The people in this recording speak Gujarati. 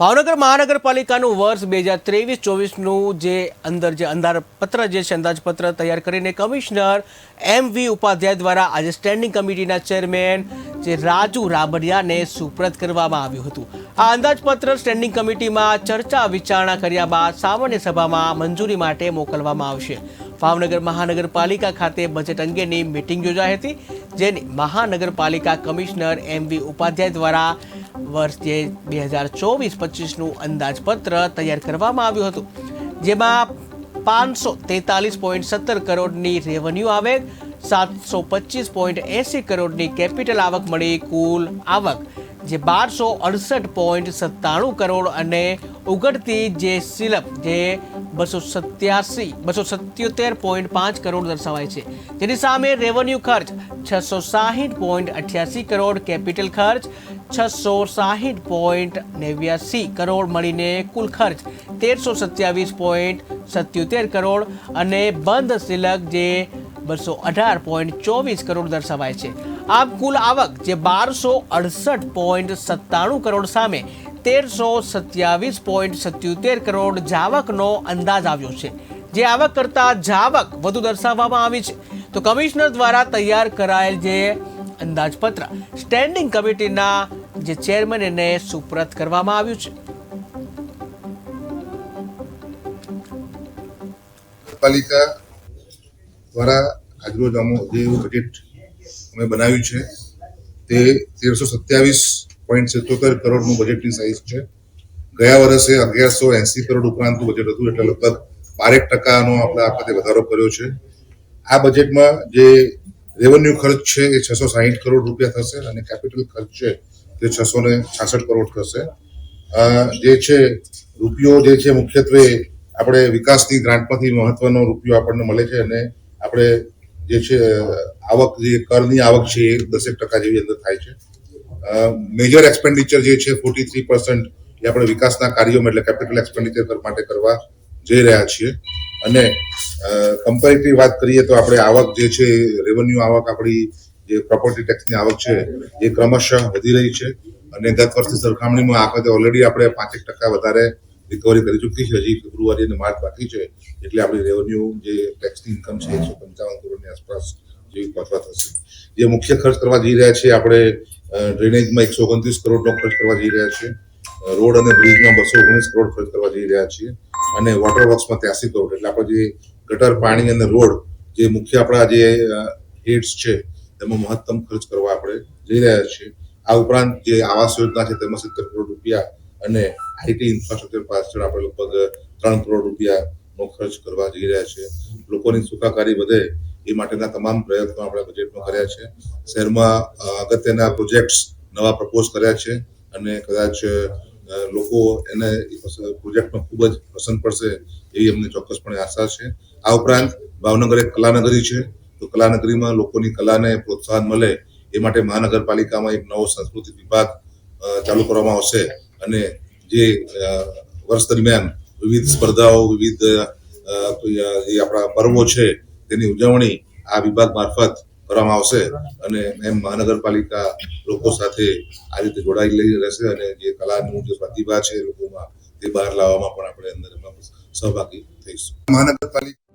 ભાવનગર મહાનગરપાલિકાનું વર્ષ બે હજાર ત્રેવીસ ચોવીસનું જે અંદર જે અંદાજપત્ર જે છે, અંદાજપત્ર તૈયાર કરીને કમિશનર એમ વી ઉપાધ્યાય દ્વારા આજે સ્ટેન્ડિંગ કમિટીના ચેરમેન જે રાજુ રાબડિયાને સુપ્રત કરવામાં આવ્યું હતું. આ અંદાજપત્ર સ્ટેન્ડિંગ કમિટીમાં ચર્ચા વિચારણા કર્યા બાદ સામાન્ય સભામાં મંજૂરી માટે મોકલવામાં આવશે. ભાવનગર મહાનગરપાલિકા ખાતે બજેટ અંગેની મિટિંગ યોજાઈ હતી, જેની મહાનગરપાલિકા કમિશનર એમ વી ઉપાધ્યાય દ્વારા વર્ષ જે બે હજાર ચોવીસ પચીસનું અંદાજપત્ર તૈયાર કરવામાં આવ્યું હતું, જેમાં પાંચસો તેતાલીસ પોઈન્ટ સત્તર કરોડની રેવન્યુ આવે, સાતસો પચીસ પોઈન્ટ એંસી કરોડની કેપિટલ આવક મળી કુલ આવક, જે બારસો અડસઠ પોઈન્ટ સત્તાણું કરોડ અને ઉગડતી જે સિલપ જે બસો સત્યાસી, બસો સત્યોતેર પોઈન્ટ પાંચ કરોડ દર્શાવાય છે. જેની સામે રેવન્યુ ખર્ચ, છસો સાહીઠ પોઈન્ટ અઠ્યાસી કરોડ કેપિટલ ખર્ચ છસો સાહીઠ પોઈન્ટ નેવ્યાસી કરોડ મળીને કુલ ખર્ચ તેરસો સત્યાવીસ પોઈન્ટ સત્યોતેર કરોડ અને બંધ સિલક જે બસો અઢાર પોઈન્ટ ચોવીસ કરોડ દર્શાવાય છે. આમ કુલ આવક જે બારસો અડસઠ પોઈન્ટ સત્તાણું કરોડ સામે તેરસો સત્યાવીસ પોઈન્ટ સત્યોતેર કરોડ જાવકનો અંદાજ આવ્યો છે. જે આવક કરતાં જાવક વધુ દર્શાવવામાં આવી છે. તો કમિશનર દ્વારા તૈયાર કરાયેલ જે અંદાજપત્ર સ્ટેન્ડિંગ કમિટીના જે ચેરમેન એને સુપ્રત કરવામાં આવ્યું છે. પાલિકા દ્વારા આજરોજ અમો જે બજેટ અમે બનાવ્યું છે, તે તેરસો સત્યાવીસ પોઈન્ટ સિત્તોતેર કરોડનું બજેટની સાઇઝ છે. ગયા વર્ષે અગિયારસો એંસી કરોડ ઉપરાંતનું બજેટ હતું, એટલે લગભગ બારેક ટકાનો આપણે આ વખતે વધારો કર્યો છે. આ બજેટમાં જે રેવન્યુ ખર્ચ છે એ છસો સાહીઠ કરોડ રૂપિયા થશે અને કેપિટલ ખર્ચ છે તે છસો ને છાસઠ કરોડ થશે. જે છે, રૂપિયો જે છે મુખ્યત્વે આપણે વિકાસની ગ્રાન્ટમાંથી મહત્વનો રૂપિયો આપણને મળે છે અને આપણે જે છે આવક, જે કરની આવક છે એ દસેક ટકા જેવી અંદર થાય છે. મેજર એક્સપેન્ડિચર જે છે ફોર્ટી થ્રી પર્સન્ટ એ આપણે વિકાસના કાર્યોમાં એટલે કેપિટલ એક્સપેન્ડિચર માટે કરવા જઈ રહ્યા છીએ. અને કમ્પેરેટિવ વાત કરીએ તો આપણે આવક જે છે રેવન્યુ આવક આપણી જે પ્રોપર્ટી ટેક્સની આવક છે, એ ક્રમશઃ વધી રહી છે અને ગત વર્ષની સરખામણીમાં આ વખતે ઓલરેડી આપણે પાંચેક ટકા વધારે રિકવરી કરી ચૂકી છે. હજી ફેબ્રુઆરી અને માર્ચ બાકી છે, એટલે આપણી રેવન્યુ જે ટેક્સની ઇન્કમ છે, એકસો પંચાવન કરોડની આસપાસ જેવી પહોંચવા થશે. જે મુખ્ય ખર્ચ કરવા જઈ રહ્યા છીએ આપણે ડ્રેનેજમાં એકસો ઓગણત્રીસ કરોડનો ખર્ચ કરવા જઈ રહ્યા છીએ રોડ અને બ્રિજમાં બસો ઓગણીસ કરોડ ખર્ચ કરવા જઈ રહ્યા છીએ. અને વોટર વર્ક્સમાં ત્યાસી કરોડ, એટલે આપણે જે ગટર, પાણી અને રોડ જે મુખ્ય આપણા જે હેડ્સ છે તેમાં મહત્તમ ખર્ચ કરવા આપણે જઈ રહ્યા છીએ. આ ઉપરાંત જે આવાસ યોજના છે, તેમાં સિત્તેર કરોડ રૂપિયા અને આઈટી ઇન્ફ્રાસ્ટ્રક્ચર પાછળ આપણે લગભગ ત્રણ કરોડ રૂપિયાનો ખર્ચ કરવા જઈ રહ્યા છે લોકોની સુખાકારી વધે એ માટેના તમામ પ્રયત્નો આપણે બજેટમાં કર્યા છે. શહેરમાં અગત્યના પ્રોજેક્ટ્સ નવા પ્રપોઝ કર્યા છે અને કદાચ લોકો એને પ્રોજેક્ટમાં ખૂબ જ પસંદ પડશે એવી અમને ચોક્કસપણે આશા છે. આ ઉપરાંત ભાવનગર એક કલાનગરી છે. તો કલાનગરીમાં લોકોની કલાને પ્રોત્સાહન મળે એ માટે મહાનગરપાલિકામાં એક નવો સંસ્કૃતિ વિભાગ ચાલુ કરવામાં આવશે અને જે વર્ષ દરમિયાન વિવિધ સ્પર્ધાઓ, વિવિધ આપણા પર્વો છે તેની ઉજવણી આ વિભાગ મારફત કરવામાં આવશે અને એમ મહાનગરપાલિકા લોકો સાથે આ રીતે જોડાઈ લઈ રહેશે અને જે કલાનું જે પ્રતિભા છે લોકોમાં તે બહાર લાવવામાં પણ આપણે અંદર સહભાગી થઈશું. મહાનગરપાલિકા